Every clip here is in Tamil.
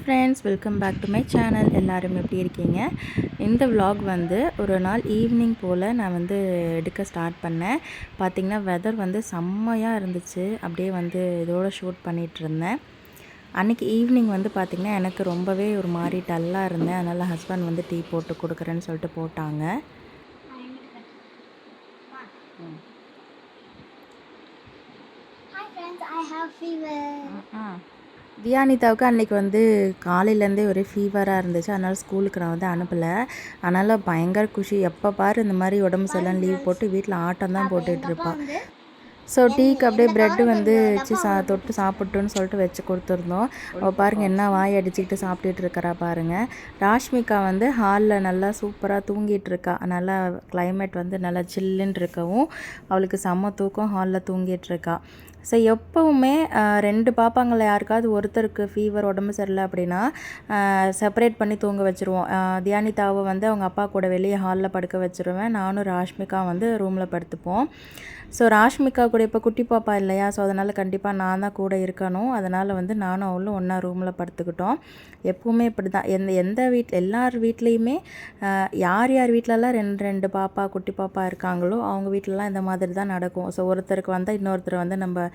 Friends welcome back to my channel எல்லாரும் எப்படி இருக்கீங்க? இந்த vlog வந்து ஒரு நாள் ஈவினிங் போல் நான் வந்து எடுக்க ஸ்டார்ட் பண்ணேன். பார்த்திங்கன்னா வெதர் வந்து செம்மையாக இருந்துச்சு. அப்படியே வந்து இதோட ஷூட் பண்ணிகிட்டு இருந்தேன். அன்றைக்கி ஈவினிங் வந்து பார்த்திங்கன்னா எனக்கு ரொம்பவே ஒரு மாதிரி டல்லாக இருந்தேன். அதனால் ஹஸ்பண்ட் வந்து டீ போட்டு கொடுக்குறேன்னு சொல்லிட்டு போட்டாங்க. Hi friends, I have fever. தியானிதாவுக்கு அன்றைக்கி வந்து காலையிலேருந்தே ஒரே ஃபீவராக இருந்துச்சு. அதனால் ஸ்கூலுக்கு நான் வந்து அனுப்பலை. அதனால் பயங்கர குஷி. எப்போ பாரு இந்த மாதிரி உடம்பு சரியில்லாம் லீவ் போட்டு வீட்டில் ஆட்டம் தான் போட்டுட்ருப்பாள் ஸோ டீக்கு அப்படியே ப்ரெட்டு வந்து வச்சு சா தொட்டு சாப்பிட்டுன்னு சொல்லிட்டு வச்சு கொடுத்துருந்தோம். அவள் பாருங்கள் என்ன வாய் அடிச்சுக்கிட்டு சாப்பிட்டுட்டு இருக்கிறா பாருங்கள் ராஷ்மிகா வந்து ஹாலில் நல்லா சூப்பராக தூங்கிட்டு இருக்கா. நல்லா கிளைமேட் வந்து நல்லா சில்லுன்னு இருக்கவும் அவளுக்கு செம்ம தூக்கம் ஹாலில் தூங்கிட்டு இருக்கா. ஸோ எப்போவுமே ரெண்டு பாப்பாங்களை யாருக்காவது ஒருத்தருக்கு ஃபீவர் உடம்பு சரியில்லை அப்படின்னா செப்பரேட் பண்ணி தூங்க வச்சுருவோம். தியானிதாவை வந்து அவங்க அப்பா கூட வெளியே ஹாலில் படுக்க வச்சுருவேன். நானும் ராஷ்மிகா வந்து ரூமில் படுத்துப்போம். ஸோ ராஷ்மிகா கூட இப்போ குட்டி பாப்பா இல்லையா? ஸோ அதனால் கண்டிப்பாக நான் தான் கூட இருக்கணும். அதனால் வந்து நானும் அவளும் ஒன்றா ரூமில் படுத்துக்கிட்டோம். எப்போவுமே இப்படி தான் எந்த எந்த வீட்டில் எல்லார் வீட்லேயுமே யார் யார் வீட்டிலலாம் ரெண்டு ரெண்டு பாப்பா குட்டி பாப்பா இருக்காங்களோ அவங்க வீட்டிலலாம் இந்த மாதிரி தான் நடக்கும். ஸோ ஒருத்தருக்கு வந்தால் இன்னொருத்தர் வந்து நம்ம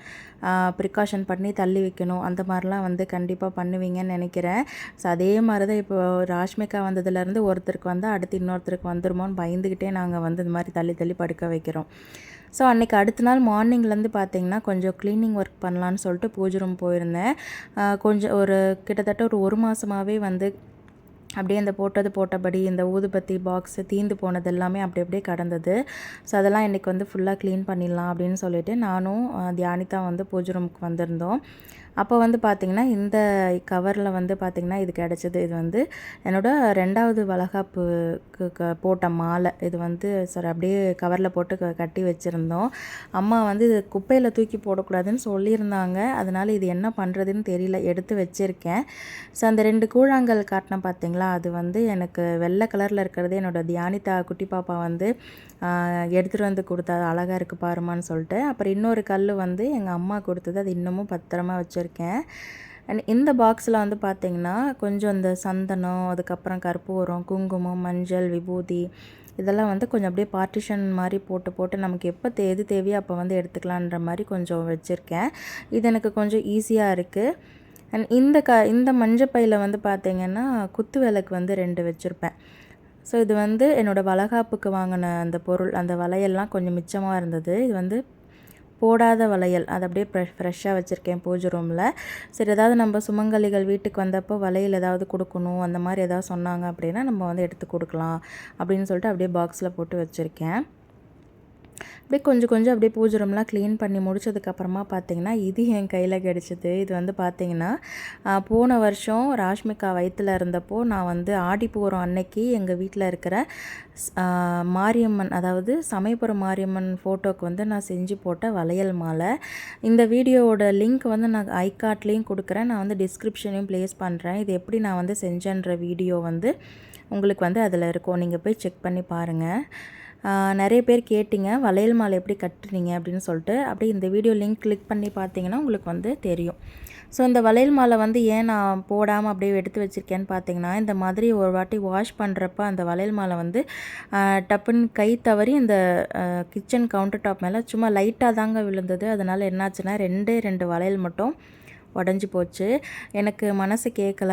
ப்ரிகாஷன் பண்ணி தள்ளி வைக்கணும். அந்த மாதிரிலாம் வந்து கண்டிப்பாக பண்ணுவீங்கன்னு நினைக்கிறேன். ஸோ அதே மாதிரி தான் இப்போ ராஷ்மிகா வந்ததுலேருந்து ஒருத்தருக்கு வந்தால் அடுத்து இன்னொருத்தருக்கு வந்துருமோன்னு பயந்துக்கிட்டே நாங்கள் வந்து இந்த மாதிரி தள்ளி தள்ளி படுக்க வைக்கிறோம். ஸோ அன்றைக்கி அடுத்த நாள் மார்னிங்லேருந்து பார்த்தீங்கன்னா கொஞ்சம் க்ளீனிங் ஒர்க் பண்ணலான்னு சொல்லிட்டு பூஜை ரூம் போயிருந்தேன். கொஞ்சம் ஒரு கிட்டத்தட்ட ஒரு ஒரு மாதமாகவே வந்து அப்படியே இந்த போட்டது போட்டபடி இந்த ஊதுபத்தி பாக்ஸு தீந்து போனது எல்லாமே அப்படி அப்படியே கடந்தது. ஸோ அதெல்லாம் இன்றைக்கி வந்து ஃபுல்லாக க்ளீன் பண்ணிடலாம் அப்படின்னு சொல்லிட்டு நானும் தியானிதா வந்து பூஜை ரூமுக்கு வந்திருந்தோம். அப்போ வந்து பார்த்திங்கன்னா இந்த கவரில் வந்து பார்த்திங்கன்னா இது கிடச்சிது. இது வந்து என்னோடய ரெண்டாவது வளகாப்புக்கு க போட்ட மாலை. இது வந்து சார் அப்படியே கவரில் போட்டு க- கட்டி வச்சுருந்தோம். அம்மா வந்து இது குப்பையில் தூக்கி போடக்கூடாதுன்னு சொல்லியிருந்தாங்க. அதனால் இது என்ன பண்ணுறதுன்னு தெரியல எடுத்து வச்சுருக்கேன். ஸோ அந்த ரெண்டு கூழாங்கல் காட்டினேன் பார்த்திங்களா அது வந்து எனக்கு வெள்ளை கலரில் இருக்கிறது என்னோட தியானிதா குட்டி பாப்பா வந்து எடுத்துகிட்டு வந்து கொடுத்தா அது அழகாக இருக்குது பாருமான்னு சொல்லிட்டு. அப்புறம் இன்னொரு கல் வந்து எங்கள் அம்மா கொடுத்தது. அது இன்னமும் பத்திரமா வச்சுருக்கேன். அண்ட் இந்த பாக்ஸில் வந்து பார்த்தீங்கன்னா கொஞ்சம் இந்த சந்தனம் அதுக்கப்புறம் கற்பூரம் குங்குமம் மஞ்சள் விபூதி இதெல்லாம் வந்து கொஞ்சம் அப்படியே பார்ட்டிஷன் மாதிரி போட்டு போட்டு நமக்கு எப்போ எது தேவையோ அப்போ வந்து எடுத்துக்கலான்ற மாதிரி கொஞ்சம் வச்சுருக்கேன். இது எனக்கு கொஞ்சம் ஈஸியாக இருக்குது அண்ட் இந்த க இந்த மஞ்சப்பையில் வந்து பார்த்தீங்கன்னா குத்து விளக்கு வந்து ரெண்டு வச்சுருப்பேன். ஸோ இது வந்து என்னோடய வளகாப்புக்கு வாங்கின அந்த பொருள் அந்த வளையல்லாம் கொஞ்சம் மிச்சமாக இருந்தது. இது வந்து போடாத வளையல். அதை அப்படியே ஃப்ரெஷ் ஃப்ரெஷ்ஷாக வச்சுருக்கேன் பூஜை ரூமில் சரி ஏதாவது நம்ம சுமங்கலிகள் வீட்டுக்கு வந்தப்போ வளையல் ஏதாவது கொடுக்கணும் அந்த மாதிரி ஏதாவது சொன்னாங்க அப்படின்னா நம்ம வந்து எடுத்து கொடுக்கலாம் அப்படின்னு சொல்லிட்டு அப்படியே பாக்ஸில் போட்டு வச்சுருக்கேன். அப்படியே கொஞ்சம் கொஞ்சம் அப்படியே பூஜை ரூம்லாம் க்ளீன் பண்ணி முடிச்சதுக்கப்புறமா பார்த்தீங்கன்னா இது என் கையில் கிடச்சிது. இது வந்து பார்த்தீங்கன்னா போன வருஷம் ராஷ்மிகா வயிற்றில் இருந்தப்போ நான் வந்து ஆடிப்பூரம் அன்னைக்கு எங்கள் வீட்டில் இருக்கிற மாரியம்மன் அதாவது சமயபுரம் மாரியம்மன் ஃபோட்டோக்கு வந்து நான் செஞ்சு போட்ட வளையல் மாலை. இந்த வீடியோவோட லிங்க் வந்து நான் ஐகார்ட்லேயும் கொடுக்குறேன். நான் வந்து டிஸ்கிரிப்ஷனையும் ப்ளேஸ் பண்ணுறேன் இது எப்படி நான் வந்து செஞ்சேன்ற வீடியோ வந்து உங்களுக்கு வந்து அதில் இருக்கும். நீங்கள் போய் செக் பண்ணி பாருங்கள் நிறைய பேர் கேட்டிங்க வளையல் மாலை எப்படி கட்டுறீங்க அப்படின்னு சொல்லிட்டு. அப்படியே இந்த வீடியோ லிங்க் கிளிக் பண்ணி பார்த்தீங்கன்னா உங்களுக்கு வந்து தெரியும். ஸோ இந்த வளையல் மாலை வந்து ஏன் நான் போடாமல் அப்படியே எடுத்து வச்சுருக்கேன்னு பார்த்தீங்கன்னா இந்த மாதிரி ஒரு வாட்டி வாஷ் பண்ணுறப்ப அந்த வளையல் மாலை வந்து டப்புன்னு கை தவறி இந்த கிச்சன் கவுண்டர் டாப் மேலே சும்மா லைட்டாக தாங்க விழுந்தது. அதனால் என்னாச்சுன்னா ரெண்டே ரெண்டு வளையல் மட்டும் உடஞ்சி போச்சு. எனக்கு மனசு கேட்கல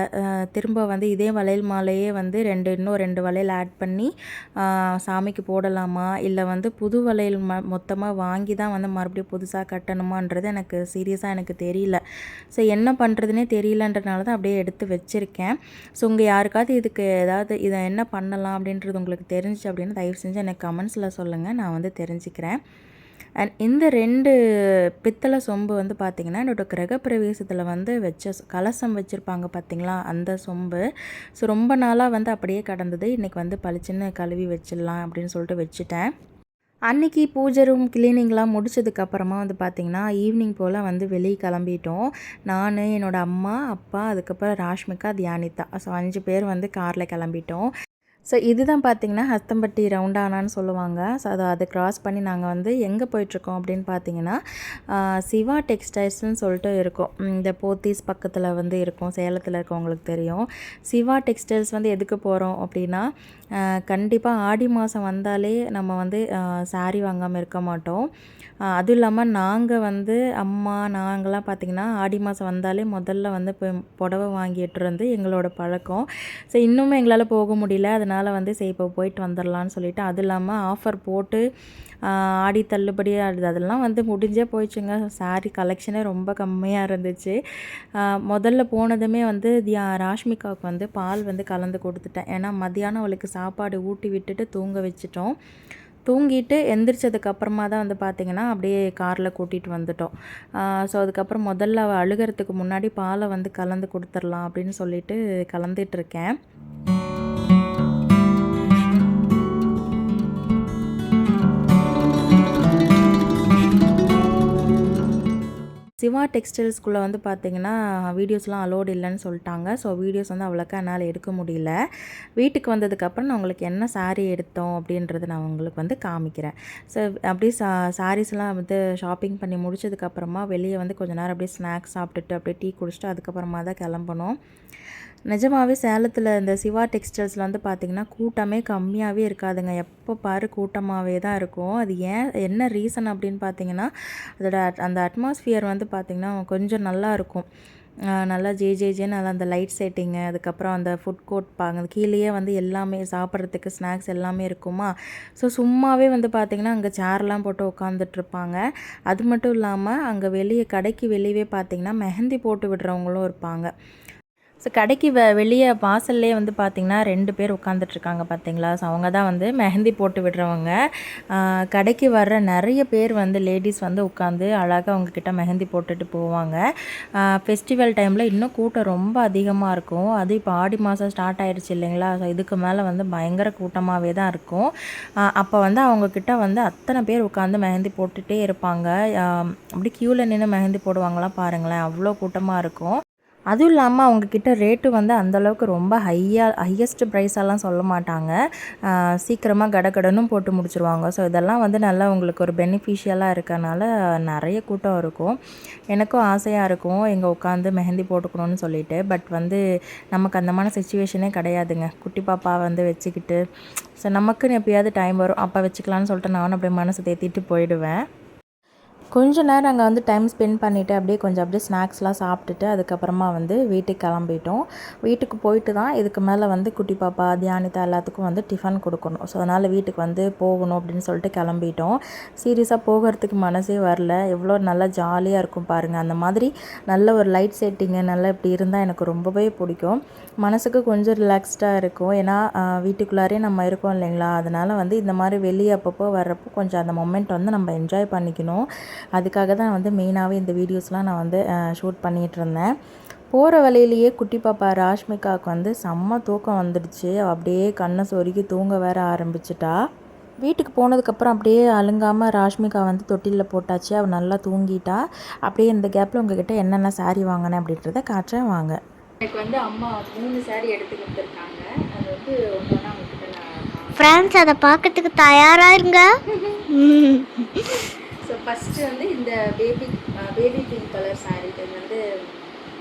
திரும்ப வந்து இதே வளையல் மாலையே வந்து ரெண்டு இன்னும் ரெண்டு வளையல் ஆட் பண்ணி சாமிக்கு போடலாமா? இல்லை வந்து புது வளையல் ம மொத்தமாக வாங்கி தான் வந்து மறுபடியும் புதுசாக கட்டணுமான்றது எனக்கு சீரியஸாக எனக்கு தெரியல. ஸோ என்ன பண்ணுறதுனே தெரியலன்றனால தான் அப்படியே எடுத்து வச்சுருக்கேன். ஸோ உங்கள் யாருக்காவது இதுக்கு ஏதாவது இதை என்ன பண்ணலாம் அப்படின்றது உங்களுக்கு தெரிஞ்சுச்சு அப்படின்னு தயவு செஞ்சு எனக்கு கமெண்ட்ஸில் சொல்லுங்கள் நான் வந்து தெரிஞ்சுக்கிறேன். அண்ட் இந்த ரெண்டு பித்தளை சொம்பு வந்து பார்த்திங்கன்னா என்னோட கிரகப்பிரவேசத்தில் வந்து வச்ச கலசம் வச்சுருப்பாங்க பார்த்திங்களா அந்த சொம்பு. ஸோ ரொம்ப நாளாக வந்து அப்படியே கடந்தது. இன்றைக்கி வந்து பளிச்சுன்னு கழுவி வச்சிடலாம் அப்படின்னு சொல்லிட்டு வச்சுட்டேன். அன்னைக்கு பூஜை ரூம் கிளீனிங்லாம் முடிச்சதுக்கப்புறமா வந்து பார்த்திங்கன்னா ஈவினிங் போல் வந்து வெளியே கிளம்பிட்டோம். நான் என்னோடய அம்மா அப்பா அதுக்கப்புறம் ராஷ்மிகா தியானிதா. ஸோ அஞ்சு பேர் வந்து காரில் கிளம்பிட்டோம். ஸோ இதுதான் பார்த்தீங்கன்னா ஹஸ்தம்பட்டி ரவுண்டானான்னு சொல்லுவாங்க. ஸோ அதை அதை கிராஸ் பண்ணி நாங்கள் வந்து எங்கே போயிட்டுருக்கோம் அப்படின்னு பார்த்தீங்கன்னா சிவா டெக்ஸ்டைல்ஸ்னு சொல்லிட்டு இருக்கும். இந்த போத்தீஸ் பக்கத்தில் வந்து இருக்கும். சேலத்தில் இருக்கவங்களுக்கு தெரியும். சிவா டெக்ஸ்டைல்ஸ் வந்து எதுக்கு போகிறோம் அப்படின்னா கண்டிப்பாக ஆடி மாதம் வந்தாலே நம்ம வந்து saree வாங்காமல் இருக்க மாட்டோம். அதுவும் இல்லாமல் நாங்கள் வந்து அம்மா நாங்களாம் பார்த்திங்கன்னா ஆடி மாதம் வந்தாலே முதல்ல வந்து புடவை வாங்கிட்டு வந்து எங்களோட பழக்கம். ஸோ இன்னுமே எங்களால் போக முடியல. அதனால் வந்து சரி இப்போ போயிட்டு வந்துடலான்னு சொல்லிட்டு அது இல்லாமல் ஆஃபர் போட்டு ஆடி தள்ளுபடி ஆடுது அதெல்லாம் வந்து முடிஞ்சே போயிடுச்சுங்க. saree கலெக்ஷனே ரொம்ப கம்மியாக இருந்துச்சு. முதல்ல போனதுமே வந்து தியா ராஷ்மிகாவுக்கு வந்து பால் வந்து கலந்து கொடுத்துட்டேன். ஏன்னா மதியானம் அவளுக்கு சாப்பாடு ஊட்டி விட்டுட்டு தூங்க வச்சிட்டோம். தூங்கிட்டு எந்திரிச்சதுக்கு அப்புறமா தான் வந்து பார்த்திங்கன்னா அப்படியே காரில் கூட்டிகிட்டு வந்துட்டோம். ஸோ அதுக்கப்புறம் முதல்ல அவள் அழுகிறதுக்கு முன்னாடி பாலை வந்து கலந்து கொடுத்துர்லாம் அப்படின்னு சொல்லிட்டு கலந்துட்டுருக்கேன் சிவா டெக்ஸ்டைல்ஸ்குள்ளே வந்து பார்த்தீங்கன்னா வீடியோஸ்லாம் அலோடு இல்லைன்னு சொல்லிட்டாங்க. ஸோ வீடியோஸ் வந்து அவ்வளோக்கா என்னால் எடுக்க முடியல. வீட்டுக்கு வந்ததுக்கப்புறம் நான் உங்களுக்கு என்ன சாரீ எடுத்தோம் அப்படின்றத நான் உங்களுக்கு வந்து காமிக்கிறேன். ஸோ அப்படியே சா சாரீஸ்லாம் வந்து ஷாப்பிங் பண்ணி முடிச்சதுக்கப்புறமா வெளியே வந்து கொஞ்ச நேரம் அப்படியே ஸ்நாக்ஸ் சாப்பிட்டுட்டு அப்படியே டீ குடிச்சிட்டு அதுக்கப்புறமா தான் கிளம்பணும். நிஜமாகவே சேலத்தில் இந்த சிவா டெக்ஸ்டைல்ஸில் வந்து பார்த்திங்கன்னா கூட்டமே கம்மியாகவே இருக்காதுங்க. எப்போ பாரு கூட்டமாகவே தான் இருக்கும். அது ஏன் என்ன ரீசன் அப்படின்னு பார்த்தீங்கன்னா அதோட அந்த அட்மாஸ்ஃபியர் வந்து பார்த்திங்கன்னா கொஞ்சம் நல்லா இருக்கும் நல்லா ஜே ஜே ஜேன்னு நல்லா அந்த லைட் செட்டிங்கு அதுக்கப்புறம் அந்த ஃபுட் கோர்ட் பாங்க கீழேயே வந்து எல்லாமே சாப்பிட்றதுக்கு ஸ்நாக்ஸ் எல்லாமே இருக்குமா? ஸோ சும்மாவே வந்து பார்த்திங்கன்னா அங்கே சேர்லாம் போட்டு உட்காந்துட்ருப்பாங்க அது மட்டும் இல்லாமல் அங்கே வெளியே கடைக்கு வெளியவே பார்த்திங்கன்னா மெஹந்தி போட்டு விடுறவங்களும் இருப்பாங்க. ஸோ கடைக்கு வெ வெளியே வாசல்லே வந்து பார்த்திங்கன்னா ரெண்டு பேர் உட்காந்துட்ருக்காங்க பார்த்தீங்களா ஸோ அவங்க தான் வந்து மெஹந்தி போட்டு விடுறவங்க. கடைக்கு வர்ற நிறைய பேர் வந்து லேடிஸ் வந்து உட்காந்து அழகாக அவங்கக்கிட்ட மெஹந்தி போட்டுட்டு போவாங்க. ஃபெஸ்டிவல் டைமில் இன்னும் கூட்டம் ரொம்ப அதிகமாக இருக்கும். அது இப்போ ஆடி மாதம் ஸ்டார்ட் ஆயிடுச்சு இல்லைங்களா? ஸோ இதுக்கு மேலே வந்து பயங்கர கூட்டமாகவே தான் இருக்கும். அப்போ வந்து அவங்கக்கிட்ட வந்து அத்தனை பேர் உட்காந்து மெஹந்தி போட்டுகிட்டே இருப்பாங்க. அப்படி க்யூவில் நின்று மெஹந்தி போடுவாங்களாம் பாருங்களேன். அவ்வளோ கூட்டமாக இருக்கும். அதுவும் இல்லாமல் அவங்கக்கிட்ட ரேட்டு வந்து அந்தளவுக்கு ரொம்ப ஹையாக ஹையஸ்ட் ப்ரைஸெல்லாம் சொல்ல மாட்டாங்க. சீக்கிரமாக கடகடனும் போட்டு முடிச்சிருவாங்க. ஸோ இதெல்லாம் வந்து நல்லா உங்களுக்கு ஒரு பெனிஃபிஷியலாக இருக்கனால நிறைய கூட்டம் இருக்கும். எனக்கும் ஆசையாக இருக்கும் இங்கே உட்காந்து மெஹந்தி போட்டுக்கணும்னு சொல்லிட்டு. பட் வந்து நமக்கு அந்தமான சுச்சுவேஷனே கிடையாதுங்க. குட்டி பாப்பா வந்து வச்சுக்கிட்டு. ஸோ நமக்குன்னு எப்பயாவது டைம் வரும். அப்போ வச்சுக்கலான்னு சொல்லிட்டு நானும் அப்படியே மனசை தேத்திட்டு போயிடுவேன். கொஞ்ச நேரம் அங்கே வந்து டைம் ஸ்பெண்ட் பண்ணிவிட்டு அப்படியே கொஞ்சம் அப்படியே ஸ்நாக்ஸ்லாம் சாப்பிட்டுட்டு அதுக்கப்புறமா வந்து வீட்டுக்கு கிளம்பிட்டோம். வீட்டுக்கு போயிட்டு தான் இதுக்கு மேலே வந்து குட்டி பாப்பா தியானிதா எல்லாத்துக்கும் வந்து டிஃபன் கொடுக்கணும். ஸோ அதனால் வீட்டுக்கு வந்து போகணும் அப்படின்னு சொல்லிட்டு கிளம்பிட்டோம். சீரியஸாக போகிறதுக்கு மனசே வரல. எவ்வளோ நல்லா ஜாலியாக இருக்கும் பாருங்கள் அந்த மாதிரி நல்ல ஒரு லைட் செட்டிங்கு நல்லா இப்படி இருந்தால் எனக்கு ரொம்பவே பிடிக்கும். மனசுக்கு கொஞ்சம் ரிலாக்ஸ்டாக இருக்கும். ஏன்னா வீட்டுக்குள்ளாரே நம்ம இருக்கோம் இல்லைங்களா? அதனால் வந்து இந்த மாதிரி வெளியே அப்பப்போ வர்றப்போ கொஞ்சம் அந்த மொமெண்ட் வந்து நம்ம என்ஜாய் பண்ணிக்கணும். அதுக்காக தான் வந்து மெயினாகவே இந்த வீடியோஸ்லாம் நான் வந்து ஷூட் பண்ணிகிட்டு இருந்தேன் போகிற வழியிலேயே குட்டி பாப்பா ராஷ்மிகாவுக்கு வந்து செம்ம தூக்கம் வந்துடுச்சு. அப்படியே கண்ணை சொருகி தூங்க வேற ஆரம்பிச்சிட்டா. வீட்டுக்கு போனதுக்கப்புறம் அப்படியே அலுங்காமல் ராஷ்மிகா வந்து தொட்டிலில் போட்டாச்சு. அவள் நல்லா தூங்கிட்டா. அப்படியே இந்த கேப்பில் உங்ககிட்ட என்னென்ன saree வாங்கினேன் அப்படின்றத காட்டுறேன். வாங்க. எனக்கு வந்து அம்மா மூணு saree எடுத்து கொடுத்துருக்காங்க. அது வந்து ஒன்று ஃப்ரெண்ட்ஸ் அதை பார்க்கறதுக்கு தயாரா இருங்க. ஃபஸ்ட்டு வந்து இந்த பேபி பேபி பிங்க் கலர் இது வந்து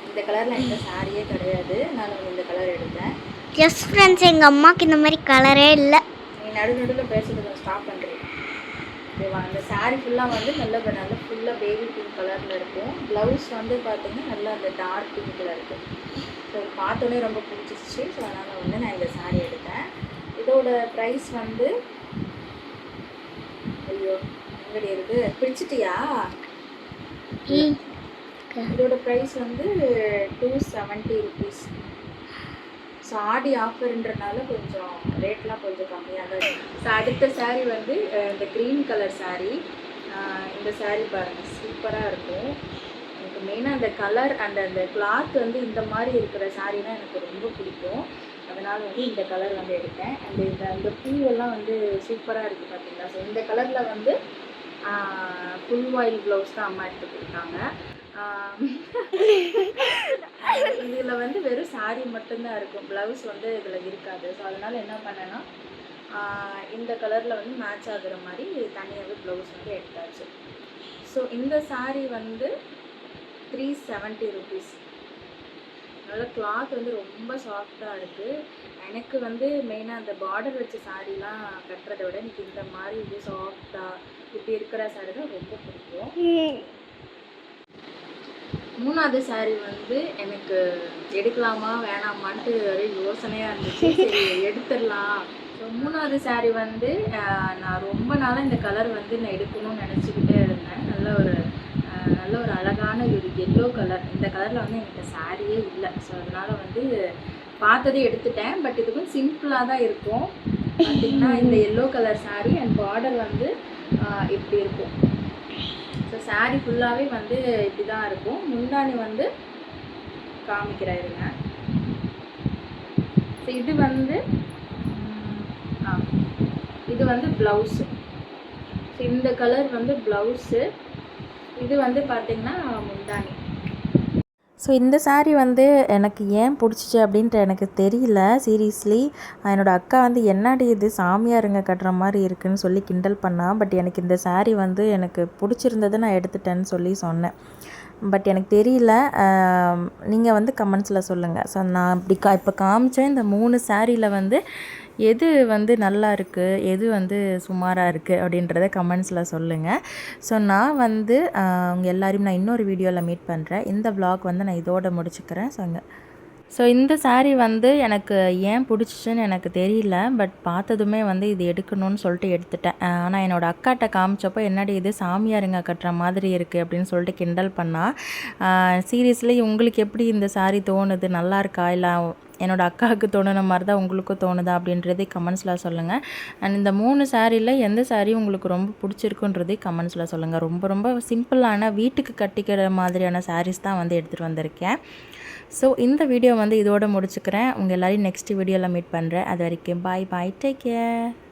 இந்த கலரில் எந்த சாரியே கிடையாது. நான் இந்த கலர் எடுத்தேன். எஸ் ஃப்ரெண்ட்ஸ் எங்க அம்மாக்கு இந்த மாதிரி கலரே இல்லை. நீ நடு நடுவில் பேசுறது ஸ்டாப் பண்ணுறேன் ஓகேவா? அந்த saree ஃபுல்லாக வந்து நல்ல நல்ல ஃபுல்லாக பேபி பிங்க் கலரில் இருக்கும். ப்ளவுஸ் வந்து பார்த்தீங்கன்னா நல்லா அந்த டார்க் பிங்க்கில் இருக்கும். ஸோ பார்த்தோன்னே ரொம்ப பிடிச்சிருச்சு. ஸோ அதனால் வந்து நான் இந்த saree எடுத்தேன். இதோட ப்ரைஸ் வந்து ஐயோ இருக்கு. பிடிச்சிட்டியா? இதோட ப்ரைஸ் வந்து டூ செவன்ட்டி ருபீஸ் ஸோ ஆடி ஆஃபர்ன்றனால கொஞ்சம் ரேட்லாம் கொஞ்சம் கம்மியாக தான் ஸோ அடுத்த saree வந்து இந்த க்ரீன் கலர் அஹ், இந்த saree பாருங்கள் சூப்பராக இருக்கும். எனக்கு மெயினாக அந்த கலர் அண்ட் அந்த கிளாத் வந்து இந்த மாதிரி இருக்கிற சாரீனா எனக்கு ரொம்ப பிடிக்கும். அதனால் வந்து இந்த கலர் வந்து எடுத்தேன். அந்த இந்த அந்த பூவெல்லாம் வந்து சூப்பராக இருக்குது பார்த்தீங்களா ஸோ இந்த கலரில் வந்து ஃபுல் ஆயில் ப்ளவுஸ் தான் அம்மா எடுத்து கொடுத்தாங்க. இதில் வந்து வெறும் saree மட்டும்தான் இருக்கும். ப்ளவுஸ் வந்து இதில் இருக்காது. ஸோ அதனால் என்ன பண்ணேன்னா இந்த கலரில் வந்து மேட்ச் ஆகுற மாதிரி தனியாகவே ப்ளவுஸ் வந்து எடுத்தாச்சு. ஸோ இந்த சாரீ வந்து த்ரீ செவன்ட்டி ருபீஸ் அதனால் கிளாத் வந்து ரொம்ப சாஃப்டாக இருக்குது எனக்கு வந்து மெயினாக அந்த பார்டர் வச்ச சாரீலாம் கட்டுறதை விட எனக்கு இந்த மாதிரி இது சாஃப்டாக இப்படி இருக்கிற saree தான் ரொம்ப பிடிக்கும். மூணாவது saree வந்து எனக்கு எடுக்கலாமா வேணாமான்ட்டு ஒரே யோசனையாக இருந்துச்சு. சரி எடுத்துடலாம். ஸோ மூணாவது saree வந்து நான் ரொம்ப நாளாக இந்த கலர் வந்து நான் எடுக்கணும்னு நினச்சிக்கிட்டே இருந்தேன். நல்ல ஒரு நல்ல ஒரு அழகான ஒரு எல்லோ கலர் இந்த கலரில் வந்து எனக்கு சாரியே இல்லை. ஸோ அதனால் வந்து பார்த்ததே எடுத்துட்டேன் பட் இது கொஞ்சம் சிம்பிளாக தான் இருக்கும். பார்த்தீங்கன்னா இந்த yellow colour sari and border வந்து இப்படி இருக்கும்? ஸோ சாரீ ஃபுல்லாகவே வந்து இப்படி தான் இருக்கும். முந்தானி வந்து காமிக்கிறாருங்க. இருங்க ஸோ இது வந்து ஆ இது வந்து ப்ளவுஸு ஸோ இந்த கலர் வந்து ப்ளவுஸு இது வந்து பார்த்தீங்கன்னா முந்தானி ஸோ இந்த சாரீ வந்து எனக்கு ஏன் பிடிச்சிச்சு அப்படின்ட்டு எனக்கு தெரியல. சீரியஸ்லி என்னோடய அக்கா வந்து என்னடி இது சாமியாருங்க கட்டுற மாதிரி இருக்குதுன்னு சொல்லி கிண்டல் பண்ணால் பட் எனக்கு இந்த சாரீ வந்து எனக்கு பிடிச்சிருந்தது நான் எடுத்துட்டேன்னு சொல்லி சொன்னேன். பட் எனக்கு தெரியல. நீங்கள் வந்து கமெண்ட்ஸில் சொல்லுங்கள் ஸோ நான் இப்படி கா இப்போ காமிச்சேன் இந்த மூணு சாரியில் வந்து எது வந்து நல்லா இருக்குது எது வந்து சுமாராக இருக்குது அப்படின்றத கமெண்ட்ஸில் சொல்லுங்கள் ஸோ நான் வந்து உங்கள் எல்லாரையும் நான் இன்னொரு வீடியோவில் மீட் பண்ணுறேன் இந்த vlog வந்து நான் இதோட முடிச்சுக்கிறேன். ஸோ அங்கே ஸோ இந்த சாரீ வந்து எனக்கு ஏன் பிடிச்சிச்சுன்னு எனக்கு தெரியல. பட் பார்த்ததுமே வந்து இது எடுக்கணும்னு சொல்லிட்டு எடுத்துட்டேன். ஆனால் என்னோட அக்காட்ட காமிச்சப்போ என்னடி இது சாமியாருங்க கட்டுற மாதிரி இருக்குது அப்படின்னு சொல்லிட்டு கிண்டல் பண்ணால் சீரியஸ்லி உங்களுக்கு எப்படி இந்த சாரீ தோணுது? நல்லா இருக்கா? இல்லை என்னோட அக்காவுக்கு தோணுன மாதிரி தான் உங்களுக்கும் தோணுதா அப்படின்றதே கமெண்ட்ஸில் சொல்லுங்கள் அண்ட் இந்த மூணு சாரியில் எந்த சாரீ உங்களுக்கு ரொம்ப பிடிச்சிருக்குன்றதே கமெண்ட்ஸில் சொல்லுங்கள் ரொம்ப ரொம்ப சிம்பிளான வீட்டுக்கு கட்டிக்கிற மாதிரியான சாரீஸ் தான் வந்து எடுத்துகிட்டு வந்திருக்கேன். ஸோ இந்த வீடியோ வந்து இதோட முடிச்சுக்கிறேன். உங்கள் எல்லோரையும் நெக்ஸ்ட் வீடியோவில் மீட் பண்ணுறேன் அது வரைக்கும் பாய் பாய் டேக் கேர்